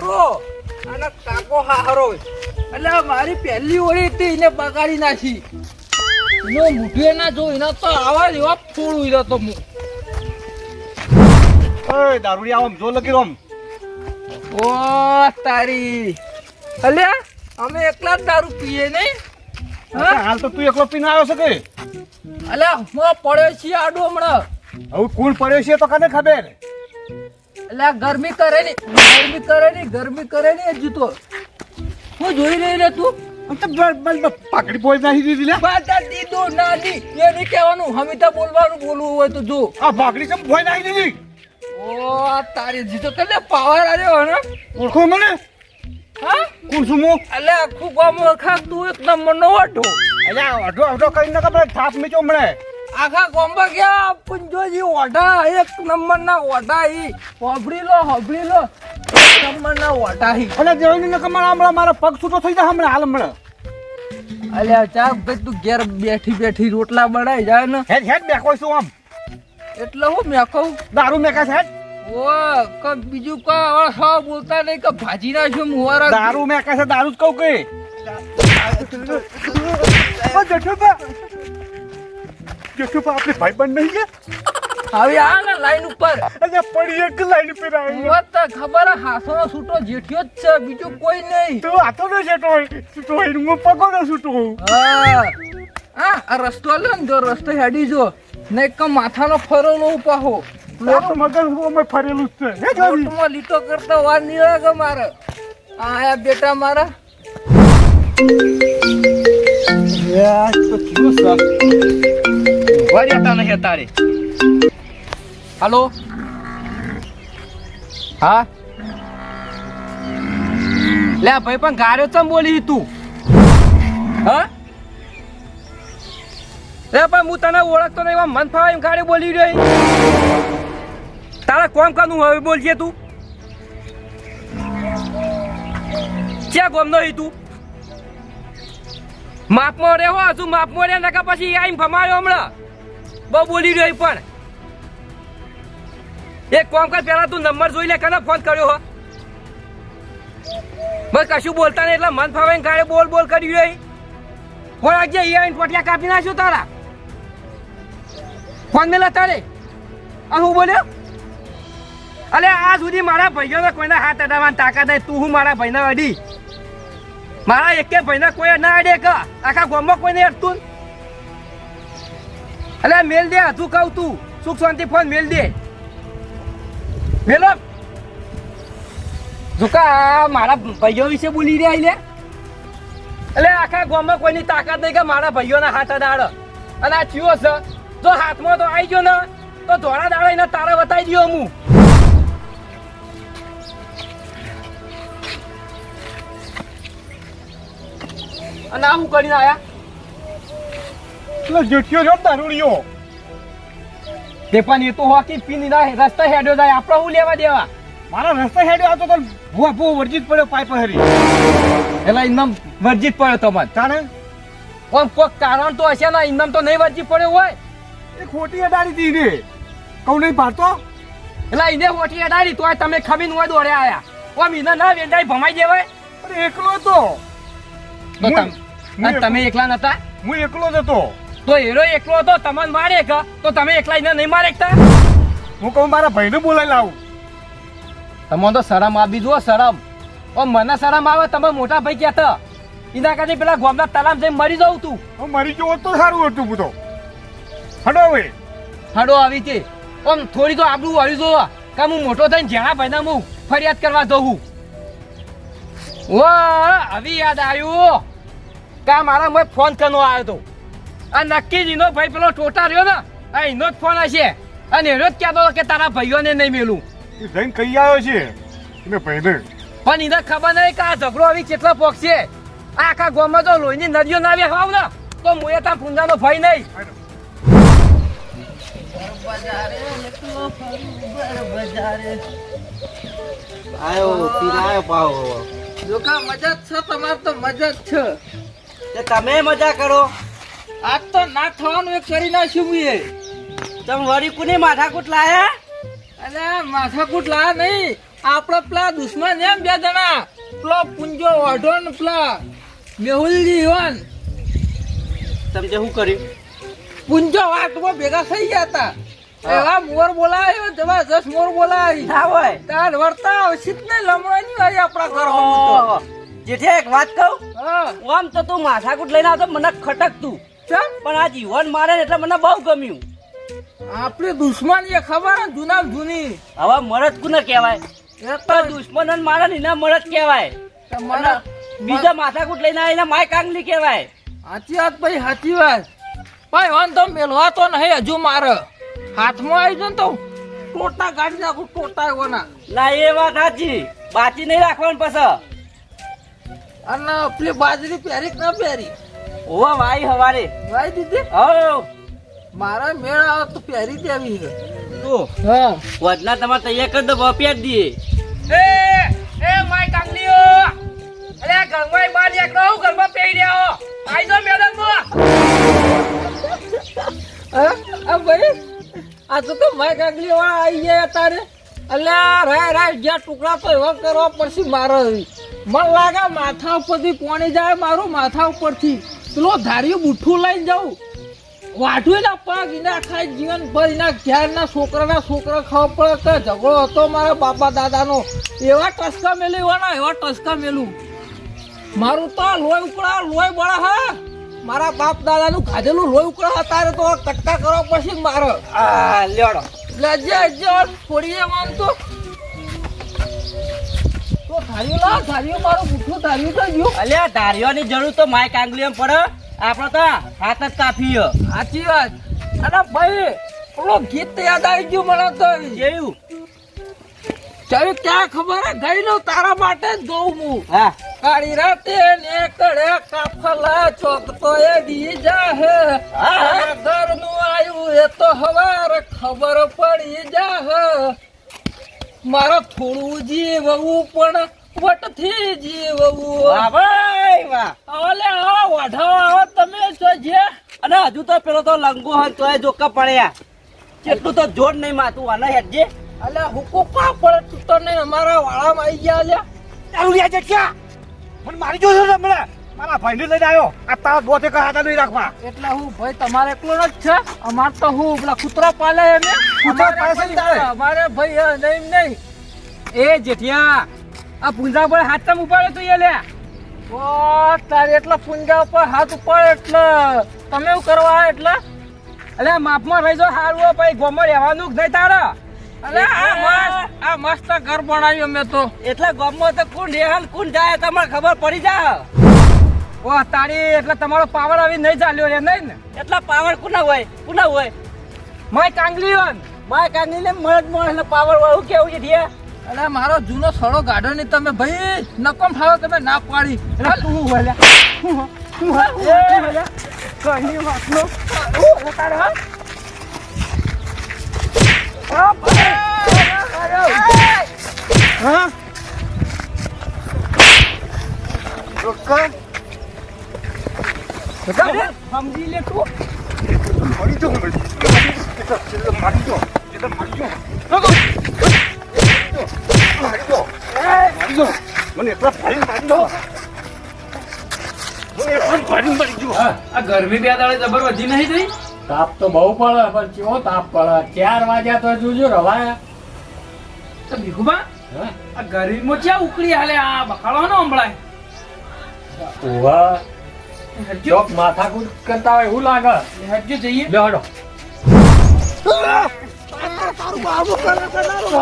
હારો અને કાકો હારો એટલે મારી પહેલી ઓળી હતી એને બગાડી નાખી. એનો મુઠીએ ના જો એના તો આવા જેવા ફોડું એનો તો હું ઓય દારૂડી આમ જો લગી રોમ. ઓ તારી. અલે અમે એકલા જ દારૂ પીએ નહીં હા? હાલ તો તું એકલો પીને આવ્યો છે કે? અલે હું પડ્યો છીએ આડો હમણાં. હવે કોણ પડ્યો છે તો કને ખબર. અલ્યા ગરમી કરે ની ગરમી કરે ની ગરમી કરે ની જીતો. તો હું જોઈ રહી તું? પાકડી પોઈ નાખી દીધી લે. બાતા દીધો નાની એ નહીં કહેવાનું હમીતા બોલવાનું બોલવું હોય તો જો. આ પાકડી કેમ ભોય નાખી દીધી? ઓ આ તારી જીતો કલે પાવર આવ્યો ને? ઓળખો મને? હા? કોણ છું હું? અલે આખું ગામ ખા તું એક નંબર નો અલ્યા અઢો અઢો કરીને ખબર થાપ મીચો મળે આખા ગામમાં ગયા પુંજોજી ઓઢા એક નંબર ના ઓઢા ઈ. હોભળી લો હોભળી લો. નંબર ના ઓઢા ઈ. અને દેવની ને કમાણ હમણાં મારા પગ છૂટો થઈ જાય હમણાં હાલ હમણાં. અલ્યા ચા ભાઈ તું ઘેર બેઠી બેઠી રોટલા બનાવી જાય ને. હેડ હેડ બેકો છું આમ. એટલે હું મેં કહું દારૂ મેકા છે ઓ ક બીજું ક હવે સૌ બોલતા નહીં કે ભાજી નાખ્યું મુવારા. દારૂ મેકા છે દારૂ જ કહું કે. ઓ જેઠુબા જેઠુબા આપણે ભાઈબંધ નહીં ગયા હવે આ ને લાઈન ઉપર. અરે પડી એક લાઈન પર આવી વાત તો ખબર હાસો નો છૂટો જેઠિયો જ છે બીજું કોઈ નહીં. તો આતો ન છેટો હોય હું પગો ન છૂટો હા. હા આ રસ્તો લે ને જો રસ્તો હેડી જો. નહીં કે માથાનો ફરેલો ઉપાહો લોટ મગજ અમે ફરેલું જ છે. હે લોટમાં લીટો કરતા વાર નહીં લાગે મારે. આ આયા બેટા મારા. યાર તો કેવું સર વાર્યાતા નહીં તારે હાલો હા લે ભાઈ પણ ગાર્યો ચમ બોલી તું હા લે પણ હું તને ઓળખતો નહીં એવા મન ફાવે એમ ગાડી બોલી રહ્યો તારા કોમ કાનું હવે બોલજે તું ક્યાં ગોમ નહીં તું માપમાં રે હો હજુ માપમાં રે નકા પછી આઈને ભમાયો હમણાં બહુ બોલી રહ્યો પણ. એક કોમ કર પેલા તું નંબર જોઈ લે, કને ફોન કર્યો હો? બસ કશું બોલતા નહીં, એટલે મન ફાવે ગાડે બોલ બોલ કરી રહ્યો ફોન આજે ઈ આવીને પોટિયા કાપી નાખ્યો તારા. ફોન મેલા તારે અને હું બોલ્યો, અલે, આ સુધી મારા ભાઈઓને કોઈના હાથ અડાવવાની તાકાત નહીં, તું હું મારા ભાઈને અડી. મારા એકે ભાઈને કોઈ ના અડે કા? આખા ગામમાં કોઈને અડતું અલે, મેલ દે તું કહું તું. સુખ શાંતિ ફોન મેલ દે. મેલો. ઝુકા મારા ભાઈઓ વિશે બોલી રહ્યા લે. એટલે આખા ગામમાં કોઈની તાકાત નહીં કે મારા ભાઈઓના હાથ અડાડ અને આ થયો છે. જો હાથમાં તો આવી ગયો ને, તો ધોળા દાડા એને તારા બતાવી દયો હું અને આ હું કરીને આયા? એટલે જેઠિયો છો દારૂડિયો તે પણ એ તો હોકી પીની ના રસ્તા હેડ્યો જાય આપણે હું લેવા દેવા? મારા રસ્તા હેડ્યો આવતો તો ભૂવા ભૂ વર્જિત પડ્યો પાઇપ હરી. એટલે ઇન્દમ વર્જિત પડ્યો તમને. તાણે? પણ કોઈક કારણ તો હશે ને ઇન્દમ તો નહીં વર્જિત પડ્યો હોય. એ ખોટી અડાડી હતી ને. કહું નહીં પાડતો? એટલે એને ખોટી અડાડી તોય તમે ખમીને હોય દોડે આયા. ઓમ એને ના વેંડાઈ ભમાઈ દેવાય. અરે એકલો હતો. તો તમે એકલા નતા? હું એકલો જ હતો. તો હીરો એકલો હતો તમને મારે કા તો તમે એકલા એને નહીં મારે એકતા? હું કહું મારા ભાઈને બોલાવી લાવું. તમે તો શરમ આવી જુઓ શરમ. ઓ મને શરમ આવે તમે મોટા ભાઈ કહેતા. એના કારણે પેલા ગોમના તલામ જઈને મરી જાઉં તું. હું મરી જવું હોત તો સારું હતું બધો. હડો હવે. હડો આવી તે. ઓમ થોડી તો આબરૂ વાળી જો. કે હું મોટો થઈને જેણા ભાઈના હું ફરિયાદ કરવા જઉં વાહ આવી યાદ આવ્યું. કા મારા મેં ફોન કરનો આવ્યો તો? આ નક્કી જ એનો ભાઈ પેલો ટોટા રહ્યો ને આ એનો જ ફોન હશે અને એનો જ કહેતો કે તારા ભાઈઓને નહીં મેલું. એ જઈને કહી આવ્યો છે એને ભાઈને. પણ એને ખબર નહીં કે આ ઝઘડો આવી કેટલો પોકશે આ આખા ગામમાં તો લોહીની નદીઓ ના આવે હોવ ને તો મુએ તા પૂંજાનો ભય નહીં. આયો પીરાયો પાવો જોકા મજા જ છે તમારે તો મજા જ છે તમે મજા કરો? આજ તો ના થવાનું એક કરી નાખ્યું મુએ તમે વળી કુને માથાકૂટ લાયા? અને માથાકૂટ લાયા નહીં. આપણો પેલા દુશ્મન એમ બે જણા. પેલો પુંજો ઓઢો ને પેલા મેહુલજી ઈવાન. સમજે શું કર્યું? પુંજો વાટમાં ભેગા થઈ ગયા હતા. એવા મોર બોલાયો જબરજસ્ત મોર બોલાવી હા હોય. તાર વર્તા આવશી ને નહીં લમણાની વાળી આપણા ઘર. જેઠિયા એક વાત કહું? હા. આમ તો તું માથાકૂટ લઈને આવતો મને ખટકતું. ચમ પણ આ જીવન મારે એટલે મને બહુ ગમ્યું. આપણી દુશ્મન એ ખબર ને જૂના જૂની. હવે મરદ કુને કહેવાય? તો દુશ્મન ને મારે ને એના મરદ કહેવાય. તમારા બીજા માથાકૂટ લઈને આવીને માય કાંગલી કહેવાય. સાચી વાત ભાઈ સાચી વાત. ભાઈ વાન તો મેલવા તો નહીં હજુ મારે. હાથમાં આવી જાય તો ટોટા કાઢી નાખું ટોટા એવાના ના. એ વાત સાચી. બાચી નહીં રાખવાનું પછી અને પેલી બાજરી પહેરી કે ના પહેરી? ઓવા વાઈ હવારે. વાઈ દીધી હો મારા મેળ આવે તો પહેરી દેવી છે. તું હા. વધના તમારે તૈયાર કરી દો વાપી જ એ એ માય કાંગલીઓ અરે ગંગવાઈ બાર એકડો હું ઘરમાં પેઈ રહ્યો આઈ જો મેદાનમાં. હા? આ ભાઈ આ તો તો માય વાળા આવી ગયા તારે. અલ્યા રાય રાય જ્યાં ટુકડા તો એવા કરવા પડશે મારો મને લાગે માથા ઉપરથી કોણી જાય મારું માથા ઉપરથી. પેલો ધાર્યું બુઠ્ઠું લઈને જાઉં. વાઢું ના પગ એના ખાઈ જીવન ભર એના ઘેરના છોકરાના છોકરા ખાવા પડે કે ઝઘડો હતો મારા બાપા દાદાનો. એવા ટસકા મેલી વાળા એવા ટસકા મેલું. મારું તો લોહી ઉકળા લોહી બળા હા. મારા બાપ દાદાનું ખાધેલું લોહી ઉકળા તારે તો કટકા કરવા ને મારે. આ લેડો લજે લજે છોડીએ માન તો તો. ધાર્યું ના ધાર્યું મારું બુઠું ધાર્યું તો ગયું અલ્યા ધારીઓની જરૂર તો માય કાંગલી પડે. આપણે તો હાથ જ કાપી સાચી વાત. અને ભાઈ પેલો ગીત યાદ આવી ગયું મને તો. જેવું ચાલ ક્યાં ખબર ગઈ નો તારા માટે જ ગઉં હું. હા. કાળી રાતે નેકળે કાફલા ચોક તો એ દી જાહે. આ ઘરનું આવ્યું એ તો હવાર ખબર પડી જાહે. મારો થોડું જીવવું પણ વટથી જીવવું વાહ ભાઈ વાહ. ઓલે આ વાઢાઓ આવો તમે તો જે. અને હજુ તો પેલો તો લંગો હોય તોય જોકા પડ્યા. કેટલું તો જોર નહીં માતું આને હેડજે અલે હુકુ પા પડે? તું તો નહીં અમારા વાળામાં આવી ગયા લ્યા. તારું લ્યા જગ્યા મને મારી જોયો છે હમણાં મારા ભાઈને લઈને આવ્યો. આ તારા બોતે કા હાથા નહીં રાખવા. એટલે હું ભાઈ તમારે એકલો જ છે. અમાર તો હું પેલા કૂતરા પાલે એને. કૂતરા પાલે છે? અમારે ભાઈ નહીં નહીં. એ જેઠિયા આ પૂંજા પર હાથ તમ ઉપાડે તો લે. ઓ તારે એટલા પૂંજા ઉપર હાથ ઉપર એટલે. તમે એવું કરવા એટલે? અલે માપમાં રહી જો હારું હો, પછી ગોમાં રહેવાનું જ નહીં તારે? આ મસ્ત આ મસ્ત ઘર બનાવ્યું અમે તો. એટલે ગામમાં તો કોણ રેહન કોણ જાય તમને ખબર પડી જાય. ઓ તારી એટલે તમારો પાવર આવી નહીં ચાલ્યો રે નહીં ને? એટલા પાવર કુના હોય? કુના હોય? માય કાંગલી હોય માય કાંગલી ને મળદ મળે પાવર હોય એવું કેવું છે અલે મારો જૂનો સડો ગાઢો ની તમે ભાઈ. નકમ ફાવો તમે ના પાડી. એટલે તું હું બોલ્યા હું હું? હું? બોલ્યા કઈ વાતનો હું તારે હા? હા? રોકા. મને આ ગરમી બે દાડે જબર નહીં થઈ? તાપ તો બહુ પડે પણ કેવો તાપ પડે? ચાર વાગ્યા તો જોજો રવાયા. તો આ ગરમીમાં ક્યાં ઉકળી હાલે? આ બખાડો ને હમણાં ઓવા ચોક કરતા હોય એવું લાગે. હજુ જઈએ. લે તારું બાબુ કરે છે તારું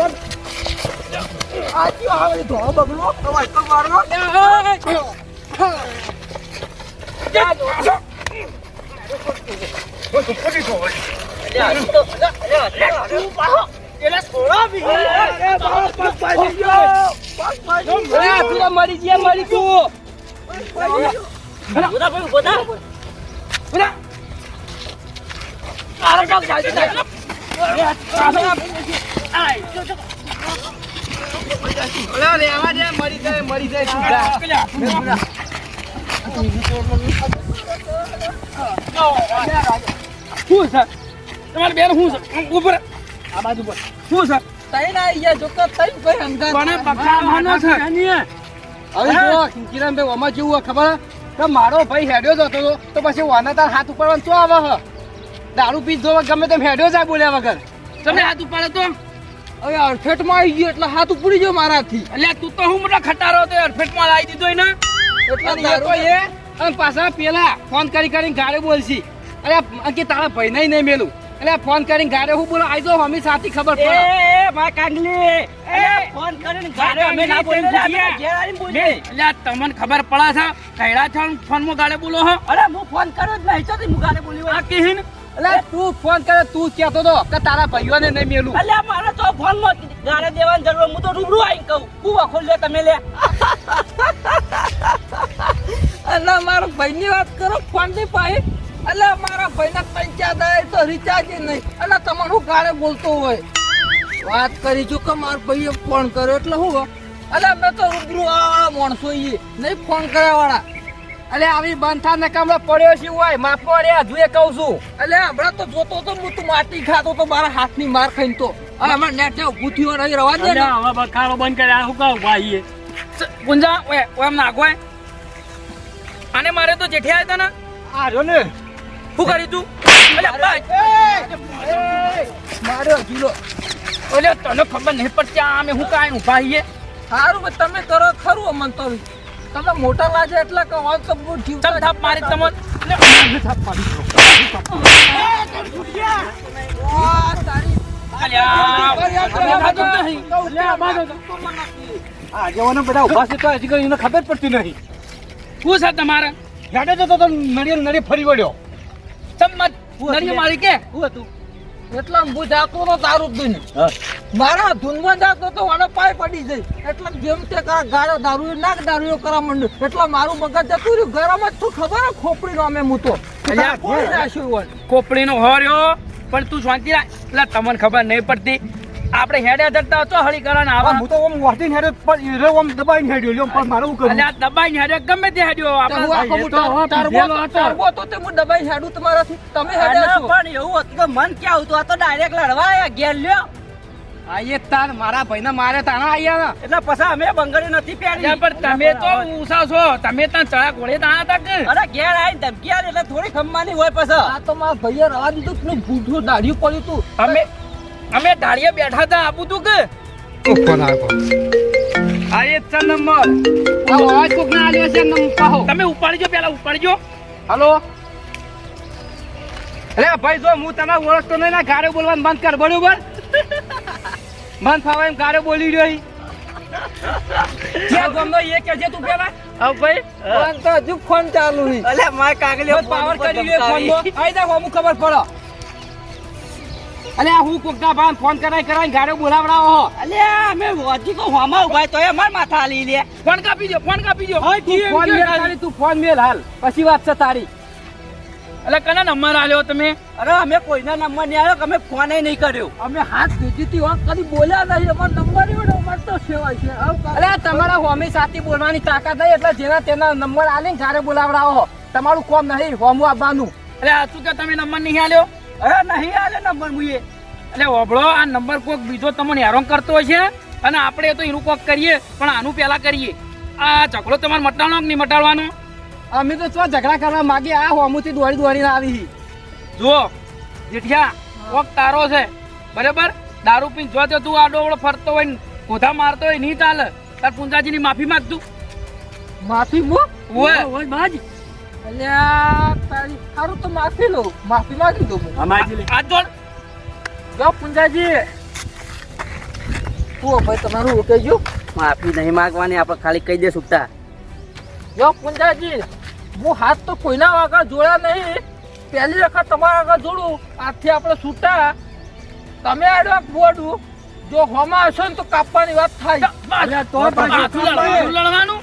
Yeah. આજી આવે ધો બગલો તમાર તો મારો જા જો કોઈ તો પડી તો અલ્યા તો અલ્યા તું પાહો એલા છોડા બી અરે બાહો પગ પાડી ગયો પગ પાડી ગયો તું મરી ગયા મરી તું બોદા ભાઈ બોદા બોદા આરે કામ જાય જાય આય જો જો મરી જાય મરી જાય શું છે તમારે બેન શું છે ઉપર આ બાજુ પર શું છે તઈ ના આઈ ગયા જો કે તઈ ભાઈ અંગાત કોને પકડાવવાનો છે હવે જો મારો ભાઈ હેડ્યો જતો હતો તો પછી વાના તાર હાથ ઉપાડવાનું શું આવે હ દારૂ પી જો ગમે તેમ હેડ્યો જાય બોલ્યા વગર તમે હાથ ઉપાડે તો હવે અડફેટમાં આવી ગયો એટલે હાથ ઉપડી ગયો મારાથી. એટલે તું તો હું મોટા ખટારો તો યાર ફેટમાં લાવી દીધો ને એટલે એ તો એ? અને પાછા પેલા ફોન કરી કરીને ગાડે બોલશી. અરે કે તારા ભાઈ નહીં નહીં મેલું. એટલે ફોન કરીને ગાડે હું બોલો આવી જાઉં હમી સાથી ખબર પડે. એ ભાઈ કાંગલી ફોન કરીને ગાડે અમે ના બોલી અમે બોલીએ. એટલે તમને ખબર પડે છે કઈડા છો ફોનમાં ગાડે બોલો હો. અરે હું ફોન કર્યો જ નહીં તો હું ગાડે બોલી આ. કહીન એટલે તું ફોન કરે તું કહેતો તો કે તારા ભાઈઓને નહીં મેલું. અલે મારે તો ફોનમાં ગાડે દેવાની જરૂર હું તો રૂબરૂ આવીને કહું. હું વખોલ લે તમે લે. અલે મારા ભાઈ ની વાત કરો ફોનની પાહે. અલે મારા ભાઈ ના પંચાયત આવે તો રિચાર્જ નહીં. અલે તમારું હું ગાળે બોલતો હોય. વાત કરી છું કે મારા ભાઈએ ફોન કર્યો એટલે હું અલે મેં તો રૂબરૂ આ માણસો નહીં ફોન કર્યા વાળા. અલે આવી બંધા ને કામલો પડ્યો છે હોય માપો રે હજુ એ કહું છું. અલે હમણાં તો જોતો તો હું તો માટી ખાતો તો મારા હાથની માર ખાઈને તો. અરે હમણાં નેટે ઊભું થયું રહી રવા દે ને. હવે બખારો બંધ કરે આ હું કહું ભાઈ ગુંજા ઓય ઓય એમ નાખો. આને મારે તો જેઠિયા આવ્યા ને. આ રહ્યો ને. શું કરી તું? માર્યો જીલો ઓલે તને ખબર નહીં પડતી આ અમે હું કાંઈ છીએ? સારું તમે કરો ખરું અમન તો. તમે મોટા લાગે એટલે કે વાત તો બહુ જીવ ચાલ થાપ મારી તમને. અલ્યા, થાપ મારી જ નહીં. આ. જવાનો બધા ઊભા છે તો હજી કઈ એને ખબર પડતી નહીં. શું છે તમારે? હેડે જતો તો નડિયે નડિયે ફરી વળ્યો. ચમ મત? નરી મારી કે? શું હતું. એટલે હું જાતો તો દારૂ જ નહીં મારા ધૂનમાં જાતો તો મને પાય પડી જાય. એટલે જેમ તે કા ગાળો દારૂ નાક દારૂ કરા માંડ્યું. એટલે મારું મગજ જતું રહ્યું. ગરમ જ તું ખબર હે? ખોપડી નો અમે મૂતો. ખોપડી નો હોર્યો પણ તું શાંતિ રાખ. એટલે તમને ખબર નહીં પડતી. આપણે હેડે ધરતા તો હળી કરવાના આવા. હું તો ઓમ વાટીને હેડે પણ એ ઓમ દબાઈને હેડ્યો લ્યો પણ મારે કરું? અલ્યા દબાઈને હેડે ગમે તે હેડ્યો આપણે હું આખો ટર- ટર્બો તો- ટર્બો તો તે હું દબાઈને હેડું તમારાથી. તમે હેડે છો. પણ એવું હતું કે મન ક્યાં આવતું? આ તો ડાયરેક્ટ લડવા આયા ઘેર લ્યો. આઈએ તાર મારા ભાઈને મારે તાણા આયા ને. એટલે પછી અમે બંગડી નથી પહેરી. પણ તમે તો ઊંસા છો. તમે ત્યાં ચડા કોળે તાણા હતા કે? અરે ઘેર આવીને ધમકી આલી એટલે થોડી ખમવાની હોય પછી. આ તો મારા ભાઈએ રવા દીધું પેલું બૂઢું દાઢી પડ્યું તું. અમે અમે ઢાળીએ બેઠા હતા આપું તું કે? ફોન આવ્યો આ એ છે નંબર. આ અવાજ કોક ના આલ્યો છે નંબર પાહો. તમે ઉપાડજો પેલા ઉપાડજો. હલો? અરે ભાઈ જો હું તને ઓળખતો નહીં ના ગારે બોલવાનું બંધ કર બરોબર? બંધ ફાવા એમ ગારે બોલી રહ્યો ઈ. ક્યાં ગામનો એ કે છે તું પેલા. હા ભાઈ? ફોન તો હજુ ફોન ચાલુ અલે મારે કાગળી પાવર કરી રહ્યો ફોનમાં. આઈ જા હું ખબર પડે. અલે આ હું કોકતા ભાન ફોન કરાય કરાય ગાડો બોલાવડાવો હો. અલે અમે હજી કો હોમા ઉભાય તો એ માર માથા આલી લે. ફોન કાપી દો ફોન કાપી દો તું ફોન મેલ તારી. તું ફોન મેલ હાલ. પછી વાત છે તારી. અલે કના નંબર આલ્યો તમે? અરે અમે કોઈના નંબર નહીં આવ્યો કે અમે ફોન નહીં કર્યો. અમે હાથ ભેજીથી વાત કદી બોલ્યા નહીં અમારો નંબર એવડો અમાર તો સેવા છે. અલે તમારા હોમી સાથે બોલવાની તાકાત નહીં એટલે જેના તેના નંબર આલીને ઘરે બોલાવડાવો તમારું કોમ નહીં હોમું આવવાનું. એટલે આ શું કે તમે નંબર નહીં આલ્યો? અરે નહીં આલે નંબર મુએ એટલે ઓભળો આ નંબર કોક બીજો તમને હેરાન કરતો હોય છે અને આપણે તો એનું કોક કરીએ પણ આનું પહેલા કરીએ. આ ઝઘડો તમારે મટાડવાનો કે નહીં મટાડવાનો? અમે તો શું ઝઘડા કરવા માંગીએ આ હોમુથી દોડી દોડીને આવી જુઓ જેઠિયા કોક તારો છે. બરાબર? દારૂ પીને જો તું આડો અવળો ફરતો હોય ને મારતો હોય નહીં ચાલે. તાર પુંજાજીની માફી માંગતું. માફી મો? ઓય. ઓય બાજ. અલ્યા તારી સારું તો માફી લો. માફી માંગી દો હું. આ જોડ. જો પુંજાજી. તું ભાઈ તમારું કહેજો માફી નહીં માંગવાની આપણે ખાલી કહી દે સુકતા જો પુંજાજી હું હાથ તો કોઈના આગળ જોયા નહીં. પહેલી વખત તમારા આગળ જોડું. આજથી આપણે છૂટા. તમે આડો બોડું જો હોમાં હશો ને તો કાપવાની વાત થાય. તો લડવાનું.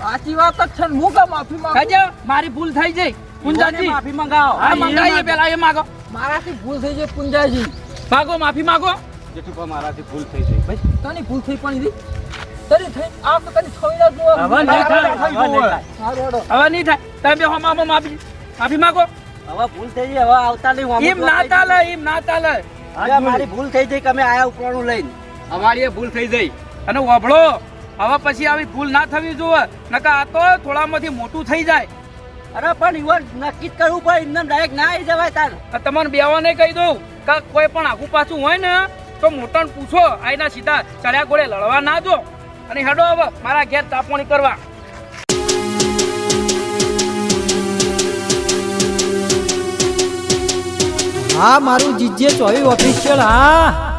સાચી વાત જ છે હું કા માફી માંગુ? કાજે મારી ભૂલ થઈ જઈ. પુંજાજી. માફી મંગાવો. હા મંગાઈએ પેલા એ માગો. મારાથી ભૂલ થઈ જાય પુંજાજી. માગો માફી માગો. જેઠુભા મારાથી ભૂલ થઈ ગઈ ભાઈ તની ભૂલ થઈ પણ દી તરી થઈ આ તો તની છોઈ ના જો હવે નહીં થાય, હવે નહીં થાય. હવે નહીં થાય. તમે બે હોમાં માફી માફી માગો. હવે ભૂલ થઈ ગઈ હવે આવતા નહીં હું એમ ના ચાલે એમ ના ચાલે. મારી ભૂલ થઈ ગઈ કે અમે આયા ઉપરનું લઈને. અમારી એ ભૂલ થઈ જઈ. અને વભળો. હવે પછી આવી ભૂલ ના થવી જોઈએ નકા આ તો થોડામાંથી મોટું થઈ જાય. અરે પણ ઈવન નક્કી જ કરવું પડે એમને ડાયરેક્ટ ના આવી જવાય તાર. તમારે તમને બેવાને કહી દઉં કે કોઈ પણ આખું પાછું હોય ને તો મોટાને પૂછો આઈના સીધા ચડ્યા ગોળે લડવા ના જો અને હેડો હવે મારા ઘેર તાપણી કરવા. હા મારું જીજે ચોવી ઓફિશિયલ હા.